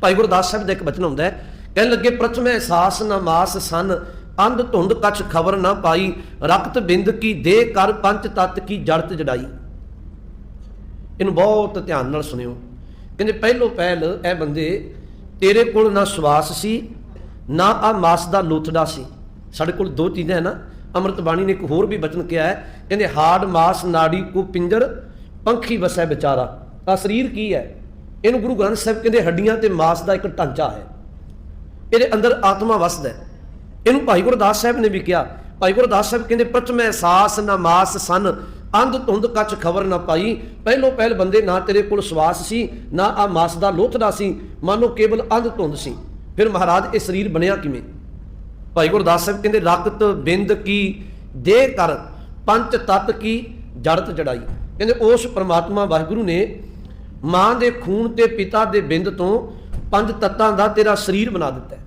ਭਾਈ ਗੁਰਦਾਸ ਸਾਹਿਬ ਦਾ ਇੱਕ ਬਚਨ ਹੁੰਦਾ ਹੈ, ਕਹਿਣ ਲੱਗੇ, ਪ੍ਰਥਮ ਅਹਿਸਾਸ ਨਾ ਮਾਸ ਸਨ, ਅੰਧ ਧੁੰਦ ਕਛ ਖਬਰ ਨਾ ਪਾਈ, ਰਕਤ ਬਿੰਦ ਕੀ ਦੇ ਕਰ ਪੰਚ ਤਤ ਕੀ ਜੜਤ ਜੜਾਈ। ਇਹਨੂੰ ਬਹੁਤ ਧਿਆਨ ਨਾਲ ਸੁਣਿਓ। ਕਹਿੰਦੇ, ਪਹਿਲੋ ਪਹਿਲ ਇਹ ਬੰਦੇ, ਤੇਰੇ ਕੋਲ ਨਾ ਸਵਾਸ ਸੀ, ਨਾ ਆ ਮਾਸ ਦਾ ਲੋਥੜਾ ਸੀ। ਸਾਡੇ ਕੋਲ ਦੋ ਚੀਜ਼ਾਂ ਹੈ ਨਾ ਅੰਮ੍ਰਿਤ ਬਾਣੀ ਨੇ ਇੱਕ ਹੋਰ ਵੀ ਬਚਨ ਕਿਹਾ ਹੈ, ਕਹਿੰਦੇ, ਹਾੜ, ਮਾਸ, ਨਾੜੀ ਕੋ ਪਿੰਜਰ ਪੰਖੀ ਵਸੈ ਵਿਚਾਰਾ। ਆ ਸਰੀਰ ਕੀ ਹੈ? ਇਹਨੂੰ ਗੁਰੂ ਗ੍ਰੰਥ ਸਾਹਿਬ ਕਹਿੰਦੇ ਹੱਡੀਆਂ ਤੇ ਮਾਸ ਦਾ ਇੱਕ ਢਾਂਚਾ ਹੈ। ਇਹਦੇ ਅੰਦਰ ਆਤਮਾ ਵਸਦਾ ਇਹਨੂੰ ਭਾਈ ਗੁਰਦਾਸ ਸਾਹਿਬ ਨੇ ਵੀ ਕਿਹਾ, ਭਾਈ ਗੁਰਦਾਸ ਸਾਹਿਬ ਕਹਿੰਦੇ, ਪ੍ਰਥਮ ਅਹਿਸਾਸ ਨਾ ਮਾਸ ਸਨ, ਅੰਧ ਧੁੰਦ ਕੱਚ ਖਬਰ ਨਾ ਪਾਈ। ਪਹਿਲੋ ਪਹਿਲ ਬੰਦੇ ਨਾ ਤੇਰੇ ਕੋਲ ਸਵਾਸ ਸੀ, ਨਾ ਆ ਮਾਸ ਦਾ ਲੋਥੜਾ ਸੀ, ਮਾਨੋ ਕੇਵਲ ਅੰਧ ਧੁੰਦ ਸੀ। ਫਿਰ ਮਹਾਰਾਜ, ਇਹ ਸਰੀਰ ਬਣਿਆ ਕਿਵੇਂ? ਭਾਈ ਗੁਰਦਾਸ ਸਾਹਿਬ ਕਹਿੰਦੇ, ਰਕਤ ਬਿੰਦ ਕੀ, ਦੇਹ ਕਰ, ਪੰਚ ਤਤ ਕੀ, ਜੜਤ ਜੜਾਈ। ਕਹਿੰਦੇ, ਉਸ ਪ੍ਰਮਾਤਮਾ ਵਾਹਿਗੁਰੂ ਨੇ ਮਾਂ ਦੇ ਖੂਨ ਤੇ ਪਿਤਾ ਦੇ ਬਿੰਦ ਤੋਂ ਪੰਜ ਤੱਤਾਂ ਦਾ ਤੇਰਾ ਸਰੀਰ ਬਣਾ ਦਿੱਤਾ ਹੈ।